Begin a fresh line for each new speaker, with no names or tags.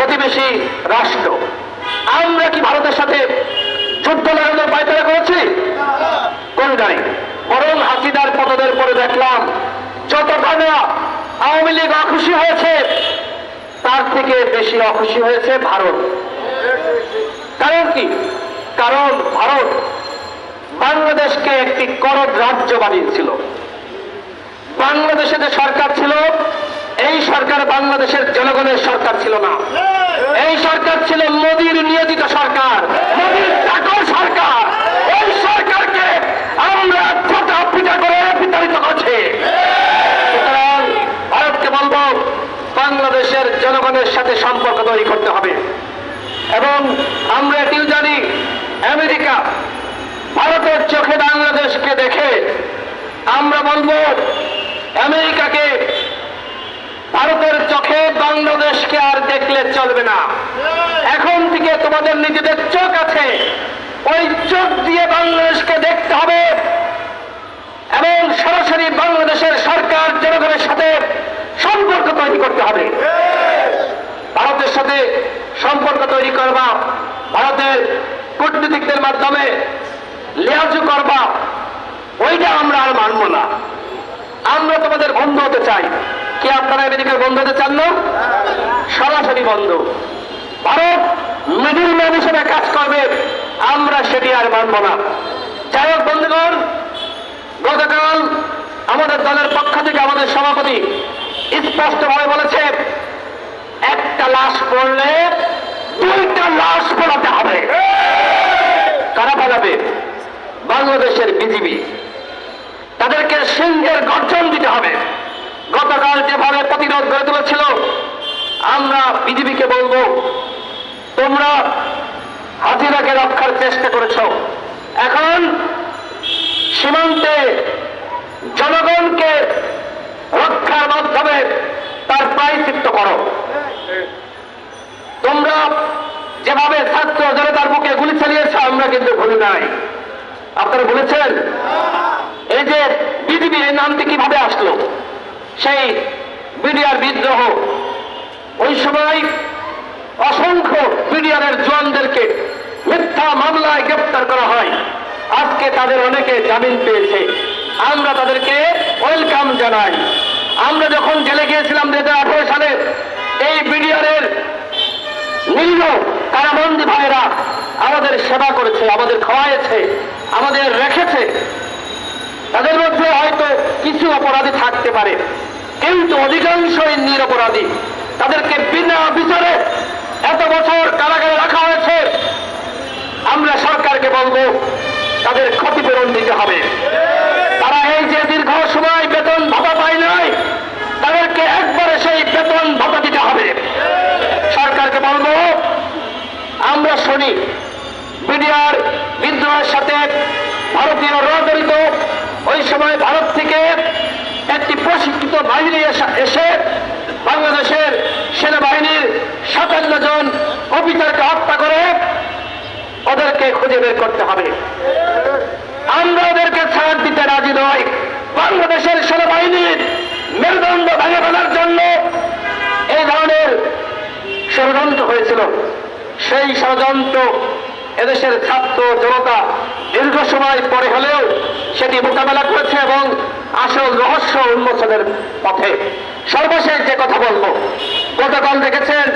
প্রতিবেশী রাষ্ট্র। আমরা কি ভারতের সাথে যুদ্ধ লড়ানোর পায়তারা করেছি? করে নাই বরং হাসিনার পতনের পরে দেখলাম যতটা না আওয়ামী লীগ অখুশি হয়েছে, তার থেকে বেশি অখুশি হয়েছে ভারত। কারণ কি? কারণ ভারত বাংলাদেশকে একটি করদ রাজ্য বানিয়েছিল। বাংলাদেশে যে সরকার ছিল এই সরকার বাংলাদেশের জনগণের সরকার ছিল না। এই সরকার ছিল মোদীর নিয়োজিত সরকার। মোদীর সরকার। এই সরকারকে আমরা বিতাড়িত করছি। ভারতকে বলব, বাংলাদেশের জনগণের সাথে সম্পর্ক তৈরি করতে হবে। এবং আমরা এটিও জানি, আমেরিকা ভারতের চোখে বাংলাদেশকে দেখে আমরা বলব, আমেরিকাকে ভারতের চোখে বাংলাদেশকে আর দেখলে চলবে না। এখন থেকে তোমাদের নিজেদের চোখ আছে। ওই চোখ দিয়ে বাংলাদেশকে দেখতে হবে। এবং সরাসরি বাংলাদেশের সরকার, জনগণের সাথে সম্পর্ক তৈরি করতে হবে। ভারতের সাথে সম্পর্ক তৈরি করবা। ভারতের কূটনীতিকদের মাধ্যমে লেয়াজু করবা। ওইটা আমরা আর মানব না। আমরা তোমাদের বন্ধু হতে চাই। কি আপনারা আমেরিকার বন্ধু হতে চান না? সরাসরি বন্ধু। ভারত মিডিল ম্যান হিসেবে কাজ করবে, আমরা সেটি আর মানব না। যাই হোক, বন্ধুগণ, গতকাল আমাদের দলের পক্ষ থেকে আমাদের সভাপতি স্পষ্টভাবে বলেছে, একটা লাশ পড়লে দুইটা লাশ পড়াতে হবে। কারা পালাবে বাংলাদেশের বিজিবি। তাদেরকে সিংহের গর্জন দিতে হবে। গতকাল যেভাবে প্রতিরোধ গড়ে তুলেছিল, আমরা বিজিবিকে বলব, তোমরা হাজিরাকে রক্ষার চেষ্টা করেছ। এখন সীমান্তে জনগণকে রক্ষার মাধ্যমে তার প্রায়চিত্ত করো। তোমরা যেভাবে ছাত্র জনতার বুকে গুলি চালিয়েছ, আমরা কিন্তু ভুলি নাই। আপনারা বলেছেন, এই যে বিজিবি এই নামটি কীভাবে আসলো? সেই বিডিআর বিদ্রোহ, ওই সময় অসংখ্য বিডিআরের জওয়ানদেরকে মিথ্যা মামলায় গ্রেপ্তার করা হয়। আজকে তাদের অনেকে জামিন পেয়েছে। আমরা তাদেরকে ওয়েলকাম জানাই। আমরা যখন জেলে গিয়েছিলাম দু হাজার আঠারো সালে, এই বিডিআরের নিরীহ কারাবন্দী ভাইয়েরা আমাদের সেবা করেছে, আমাদের খাওয়াইছে, আমাদের রেখেছে। তাদের মধ্যে হয়তো কিছু অপরাধী থাকতে পারে। কিন্তু অধিকাংশই নিরপরাধী। তাদেরকে বিনা বিচারে এত বছর কারাগারে রাখা হয়েছে। আমরা সরকারকে বলব, তাদের ক্ষতিপূরণ দিতে হবে। তারা এই যে দীর্ঘ সময় বেতন ভাতা পায় নাই, তাদেরকে একবারে সেই বেতন ভাতা দিতে হবে। সরকারকে বলব, আমরা শুনি, বিডিআর বিদ্রোহের সাথে ভারতীয় জড়িত ওই সময় ভারত থেকে একটি প্রশিক্ষিত বাহিনী এসে- বাংলাদেশের সেনাবাহিনীর সাতান্ন জন অফিসারকে হত্যা করে ওদেরকে খুঁজে বের করতে হবে। আমরা ওদেরকে ছাড় দিতে রাজি নয় বাংলাদেশের সেনাবাহিনীর মেরুদণ্ড ভেঙে ফেলার জন্য এই ধরনের ষড়যন্ত্র হয়েছিল। সেই ষড়যন্ত্র এদেশের ছাত্র জনতা দীর্ঘ সময় পরে হলেও সেটি মোকাবেলা করেছে। আসল রহস্য উন্মোচনের পথে। সর্বশেষ যে কথা বলব গতকাল দেখেছেন